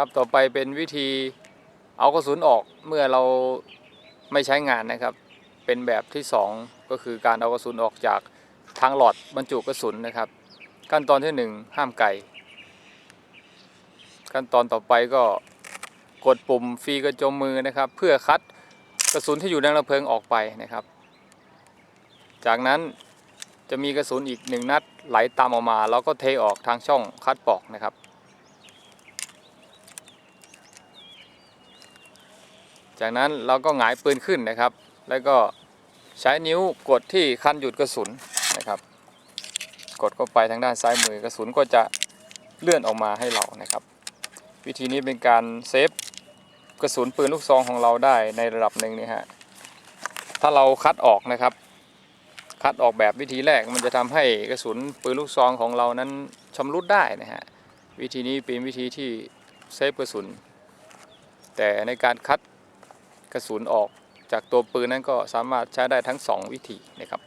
ครับต่อไปเป็นวิธีเอากระสุนออกเมื่อเราไม่ใช้งานนะครับ เป็นแบบที่สองก็คือการเอากระสุนออกจากทางหลอดบรรจุกระสุนนะครับ ขั้นตอนที่หนึ่งห้ามไกขั้นตอนต่อไปก็กดปุ่มฟรีกระจมมือนะครับ เพื่อคัดกระสุนที่อยู่ในระเพลิงออกไปนะครับ จากนั้นจะมีกระสุนอีกหนึ่งนัดไหลตามออกมา แล้วก็เทออกทางช่องคัดปอกนะครับ จากนั้นเราก็หงายปืนขึ้นนะครับ แล้วก็ใช้นิ้วกดที่คันหยุดกระสุนนะครับ กดเข้าไปทางด้านซ้ายมือกระสุนก็จะเลื่อนออกมาให้เรานะครับ วิธีนี้เป็นการเซฟกระสุนปืนลูกซองของเราได้ในระดับหนึ่งนี่ฮะถ้าเราคัดออกนะครับ คัดออกแบบวิธีแรกมันจะทำให้กระสุนปืนลูกซองของเรานั้นชำรุดได้นะฮะวิธีนี้เป็นวิธีที่เซฟกระสุน แต่ในการคัด กระสุนออกจากตัวปืนนั้นก็สามารถใช้ได้ทั้งสองวิธีนะครับ